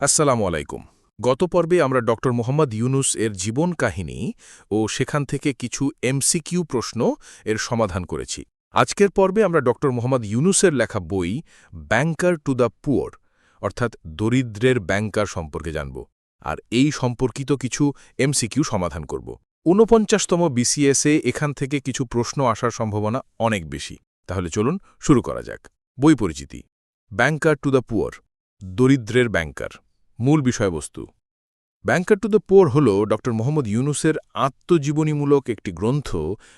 আসসালামু আলাইকুম। গত পর্বে আমরা ডক্টর মোহাম্মদ ইউনুস এর জীবন কাহিনী ও সেখান থেকে কিছু এমসিকিউ প্রশ্ন এর সমাধান করেছি। আজকের পর্বে আমরা ডক্টর মোহাম্মদ ইউনুসের লেখা বই ব্যাংকার টু দ্য পুয়ার অর্থাৎ দরিদ্রের ব্যাংকার সম্পর্কে জানব। আর এই সম্পর্কিত কিছু এমসিকিউ সমাধান করব। ঊনপঞ্চাশতম বিসিএসে এখান থেকে কিছু প্রশ্ন আসার সম্ভাবনা অনেক বেশি। তাহলে চলুন শুরু করা যাক। বই পরিচিতি। ব্যাংকার টু দ্য পুয়ার দরিদ্রের ব্যাংকার মূল বিষয়বস্তু। ব্যাংকার টু দ্য পোর হল ড মোহাম্মদ ইউনুসের আত্মজীবনীমূলক একটি গ্রন্থ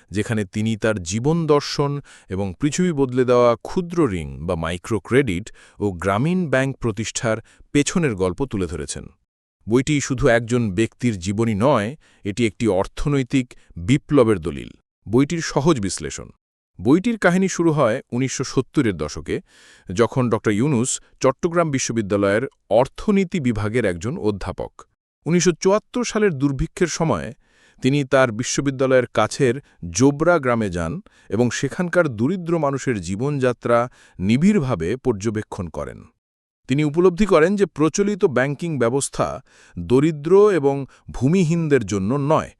যেখানে তিনি তার জীবন দর্শন এবং পৃথিবী বদলে দেওয়া ক্ষুদ্র ঋণ বা মাইক্রো ক্রেডিট ও গ্রামীণ ব্যাংক প্রতিষ্ঠার পেছনের গল্প তুলে ধরেছেন। বইটি শুধু একজন ব্যক্তির জীবনী নয়, এটি একটি অর্থনৈতিক বিপ্লবের দলিল। বইটির সহজ বিশ্লেষণ। বইটির কাহিনী শুরু হয় উনিশশো দশকে, যখন ড. ইউনুস চট্টগ্রাম বিশ্ববিদ্যালয়ের অর্থনীতি বিভাগের একজন অধ্যাপক। উনিশশো চুয়াত্তর সালের দুর্ভিক্ষের সময় তিনি তার বিশ্ববিদ্যালয়ের কাছের জোবরা গ্রামে যান এবং সেখানকার দরিদ্র মানুষের জীবনযাত্রা নিবিড়ভাবে পর্যবেক্ষণ করেন। তিনি উপলব্ধি করেন যে প্রচলিত ব্যাংকিং ব্যবস্থা দরিদ্র এবং ভূমিহীনদের জন্য নয়,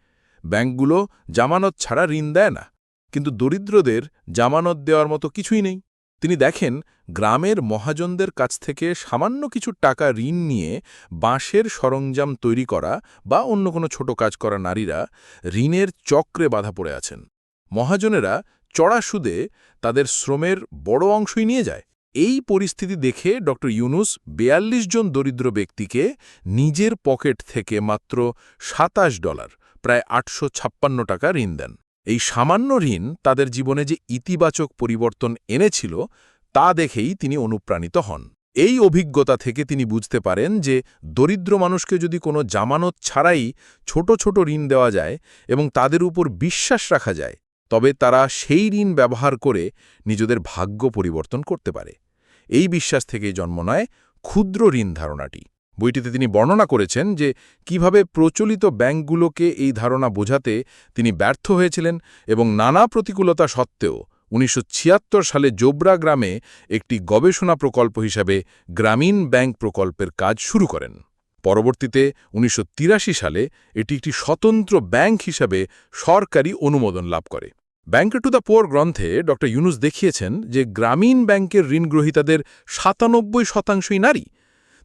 ব্যাংকগুলো জামানত ছাড়া ঋণ দেয় না। কিন্তু দরিদ্রদের জামানত দেওয়ার মতো কিছুই নেই। তিনি দেখেন, গ্রামের মহাজনদের কাছ থেকে সামান্য কিছু টাকা ঋণ নিয়ে বাঁশের সরঞ্জাম তৈরি করা বা অন্য কোনো ছোট কাজ করা নারীরা ঋণের চক্রে বাধা পড়ে আছেন। মহাজনেরা চড়া সুদে তাদের শ্রমের বড় অংশই নিয়ে যায়। এই পরিস্থিতি দেখে ড ইউনুস বেয়াল্লিশ জন দরিদ্র ব্যক্তিকে নিজের পকেট থেকে মাত্র সাতাশ ডলার, প্রায় আটশো ছাপ্পান্ন টাকা ঋণ দেন। এই সামান্য ঋণ তাদের জীবনে যে ইতিবাচক পরিবর্তন এনেছিল, তা দেখেই তিনি অনুপ্রাণিত হন। এই অভিজ্ঞতা থেকে তিনি বুঝতে পারেন যে দরিদ্র মানুষকে যদি কোনো জামানত ছাড়াই ছোট ছোট ঋণ দেওয়া যায় এবং তাদের উপর বিশ্বাস রাখা যায়, তবে তারা সেই ঋণ ব্যবহার করে নিজেদের ভাগ্য পরিবর্তন করতে পারে। এই বিশ্বাস থেকেই জন্ম নেয় ক্ষুদ্র ঋণ ধারণাটি। বইটিতে তিনি বর্ণনা করেছেন যে কীভাবে প্রচলিত ব্যাংকগুলোকে এই ধারণা বোঝাতে তিনি ব্যর্থ হয়েছিলেন এবং নানা প্রতিকূলতা সত্ত্বেও উনিশশো ছিয়াত্তর সালে জোবরা গ্রামে একটি গবেষণা প্রকল্প হিসাবে গ্রামীণ ব্যাংক প্রকল্পের কাজ শুরু করেন। পরবর্তীতে উনিশশো তিরাশি সালে এটি একটি স্বতন্ত্র ব্যাংক হিসাবে সরকারি অনুমোদন লাভ করে। ব্যাংক টু দ্য পোর গ্রন্থে ড. ইউনুস দেখিয়েছেন যে গ্রামীণ ব্যাংকের ঋণগ্রহীতাদের সাতানব্বই শতাংশই নারী।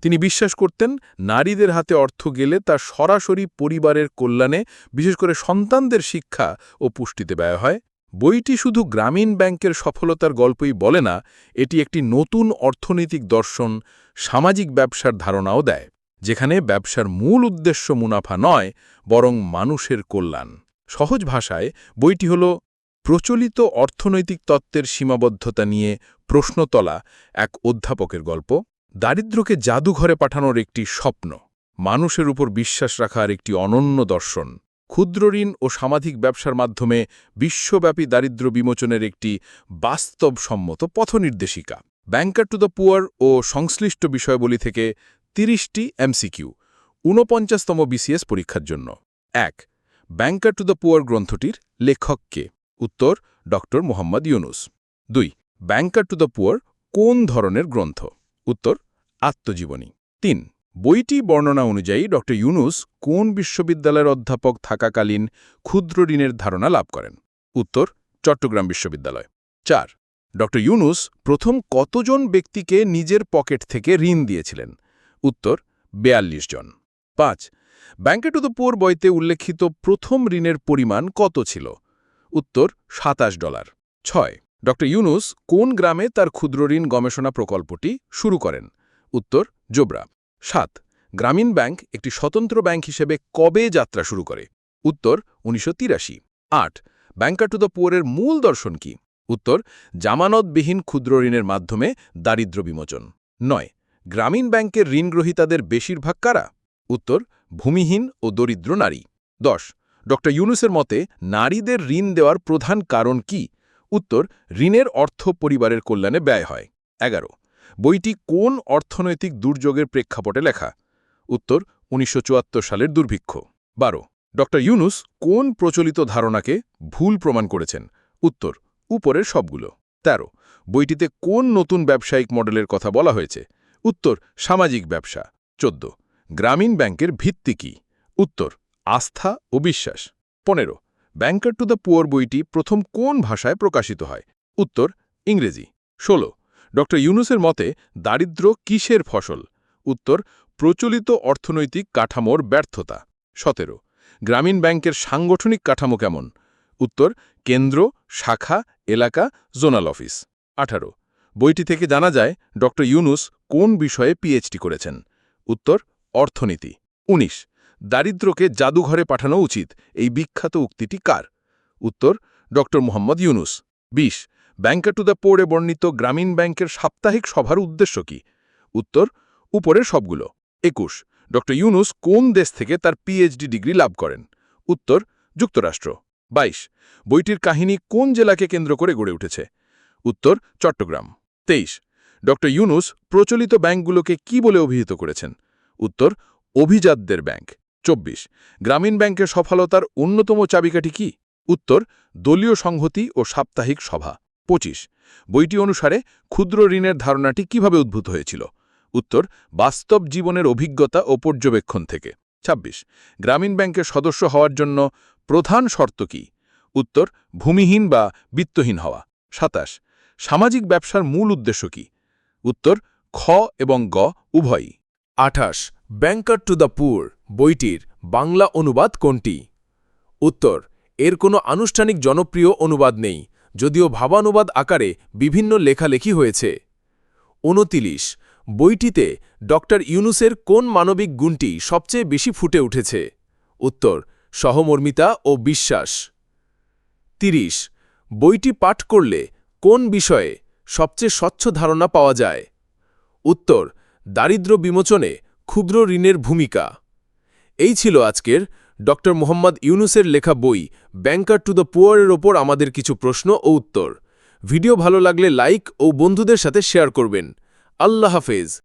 তিনি বিশ্বাস করতেন নারীদের হাতে অর্থ গেলে তা সরাসরি পরিবারের কল্যাণে, বিশেষ করে সন্তানদের শিক্ষা ও পুষ্টিতে ব্যয় হয়। বইটি শুধু গ্রামীণ ব্যাংকের সফলতার গল্পই বলে না, এটি একটি নতুন অর্থনৈতিক দর্শন, সামাজিক ব্যবসার ধারণাও দেয়, যেখানে ব্যবসার মূল উদ্দেশ্য মুনাফা নয়, বরং মানুষের কল্যাণ। সহজ ভাষায়, বইটি হল প্রচলিত অর্থনৈতিক তত্ত্বের সীমাবদ্ধতা নিয়ে প্রশ্ন তোলা এক অধ্যাপকের গল্প। দারিদ্র্যকে জাদুঘরে পাঠানোর একটি স্বপ্ন, মানুষের উপর বিশ্বাস রাখার একটি অনন্য দর্শন, ক্ষুদ্র ঋণ ও সামাজিক ব্যবসার মাধ্যমে বিশ্বব্যাপী দারিদ্র্য বিমোচনের একটি বাস্তবসম্মত পথনির্দেশিকা। ব্যাংকার টু দ্য পুয়ার ও সংশ্লিষ্ট বিষয়বলী থেকে তিরিশটি এমসিকিউ ঊনপঞ্চাশতম বিসিএস পরীক্ষার জন্য। এক ব্যাংকার টু দ্য পুয়ার গ্রন্থটির লেখককে উত্তর ড মোহাম্মদ ইউনুস। দুই ব্যাংকার টু দ্য পুয়ার কোন ধরনের গ্রন্থ? উত্তর আত্মজীবনী। তিন, বইটি বর্ণনা অনুযায়ী ড. ইউনুস কোন বিশ্ববিদ্যালয়ের অধ্যাপক থাকাকালীন ক্ষুদ্র ঋণের ধারণা লাভ করেন? উত্তর, চট্টগ্রাম বিশ্ববিদ্যালয়। চার, ড. ইউনুস প্রথম কতজন ব্যক্তিকে নিজের পকেট থেকে ঋণ দিয়েছিলেন? উত্তর, বেয়াল্লিশ জন। পাঁচ, ব্যাংকে টু দ্য পোর বইতে উল্লেখিত প্রথম ঋণের পরিমাণ কত ছিল? উত্তর, সাতাশ ডলার। ছয়, ড. ইউনুস কোন গ্রামে তার ক্ষুদ্রঋণ গবেষণা প্রকল্পটি শুরু করেন? উত্তর, জোবরা। সাত, গ্রামীণ ব্যাংক একটি স্বতন্ত্র ব্যাংক হিসেবে কবে যাত্রা শুরু করে? উত্তর, উনিশশো আট ব্যাংকার টু দ্য পুয়ারের মূল দর্শন কি? উত্তর, জামানতবিহীন ক্ষুদ্র ঋণের মাধ্যমে দারিদ্র বিমোচন। নয়, গ্রামীণ ব্যাংকের ঋণগ্রহীতাদের বেশিরভাগ কারা? উত্তর, ভূমিহীন ও দরিদ্র নারী। দশ ড ইউনুসের মতে, নারীদের ঋণ দেওয়ার প্রধান কারণ কি? উত্তর, ঋণের অর্থ পরিবারের কল্যাণে ব্যয় হয়। এগারো বইটি কোন অর্থনৈতিক দুর্যোগের প্রেক্ষাপটে লেখা? উত্তর, উনিশশো চুয়াত্তর সালের দুর্ভিক্ষ। বারো ড ইউনুস কোন প্রচলিত ধারণাকে ভুল প্রমাণ করেছেন? উত্তর, উপরের সবগুলো। ১৩ বইটিতে কোন নতুন ব্যবসায়িক মডেলের কথা বলা হয়েছে? উত্তর, সামাজিক ব্যবসা। চোদ্দ, গ্রামীণ ব্যাংকের ভিত্তি কি? উত্তর, আস্থা ও বিশ্বাস। পনেরো, ব্যাংকার টু দ্য পুয়ার বইটি প্রথম কোন ভাষায় প্রকাশিত হয়? উত্তর, ইংরেজি। ১৬ ড ইউনুসের মতে, দারিদ্র কিসের ফসল? উত্তর, প্রচলিত অর্থনৈতিক কাঠামোর ব্যর্থতা। সতেরো, গ্রামীণ ব্যাংকের সাংগঠনিক কাঠামো কেমন? উত্তর, কেন্দ্র, শাখা, এলাকা, জোনাল অফিস। আঠারো, বইটি থেকে জানা যায় ড ইউনুস কোন বিষয়ে পিএইচডি করেছেন? উত্তর, অর্থনীতি। ১৯ দারিদ্রকে জাদুঘরে পাঠানো উচিত, এই বিখ্যাত উক্তিটি কার? উত্তর ড Mohammad Yunus. ২০ banker to the পোর্ডে বর্ণিত গ্রামীণ ব্যাংকের সাপ্তাহিক সভার উদ্দেশ্য কি? উত্তর, উপরের সবগুলো। একুশ ড ইউনুস কোন দেশ থেকে তার পিএইচডি ডিগ্রি লাভ করেন? উত্তর, যুক্তরাষ্ট্র। ২২ বইটির কাহিনী কোন জেলাকে কেন্দ্র করে গড়ে উঠেছে? উত্তর, চট্টগ্রাম। ২৩ ড ইউনুস প্রচলিত ব্যাংকগুলোকে কি বলে অভিহিত করেছেন? উত্তর, অভিজাতদের ব্যাংক। ২৪ গ্রামীণ ব্যাংকের সফলতার অন্যতম চাবিকাঠি কি? উত্তর, দলীয় সংহতি ও সাপ্তাহিক সভা। ২৫ বইটি অনুসারে ক্ষুদ্র ঋণের ধারণাটি কীভাবে উদ্ভূত হয়েছিল? উত্তর, বাস্তব জীবনের অভিজ্ঞতা ও পর্যবেক্ষণ থেকে। ২৬ গ্রামীণ ব্যাংকের সদস্য হওয়ার জন্য প্রধান শর্ত কি? উত্তর, ভূমিহীন বা বিত্তহীন হওয়া। ২৭ সামাজিক ব্যবসার মূল উদ্দেশ্য কি? উত্তর, খ এবং গ উভয়ই। আঠাশ। ব্যাংকার টু দ্য পুর, বইটির বাংলা অনুবাদ কোনটি? উত্তর, এর কোনো আনুষ্ঠানিক জনপ্রিয় অনুবাদ নেই। যদিও ভাবানুবাদ আকারে বিভিন্ন লেখালেখি হয়েছে। উনতিরিশ, বইটিতে ডক্টর ইউনুসের কোন মানবিক গুণটি সবচেয়ে বেশি ফুটে উঠেছে? উত্তর, সহমর্মিতা ও বিশ্বাস। তিরিশ, বইটি পাঠ করলে কোন বিষয়ে সবচেয়ে স্বচ্ছ ধারণা পাওয়া যায়? উত্তর দারিদ্র বিমোচনে ক্ষুদ্র ঋণের ভূমিকা। এই ছিল আজকের ড মোহাম্মদ ইউনুসের লেখা বই, ব্যাংকার টু দ্য পুয়ারের ওপর আমাদের কিছু প্রশ্ন ও উত্তর। ভিডিও ভালো লাগলে লাইক ও বন্ধুদের সাথে শেয়ার করবেন। আল্লাহ হাফেজ।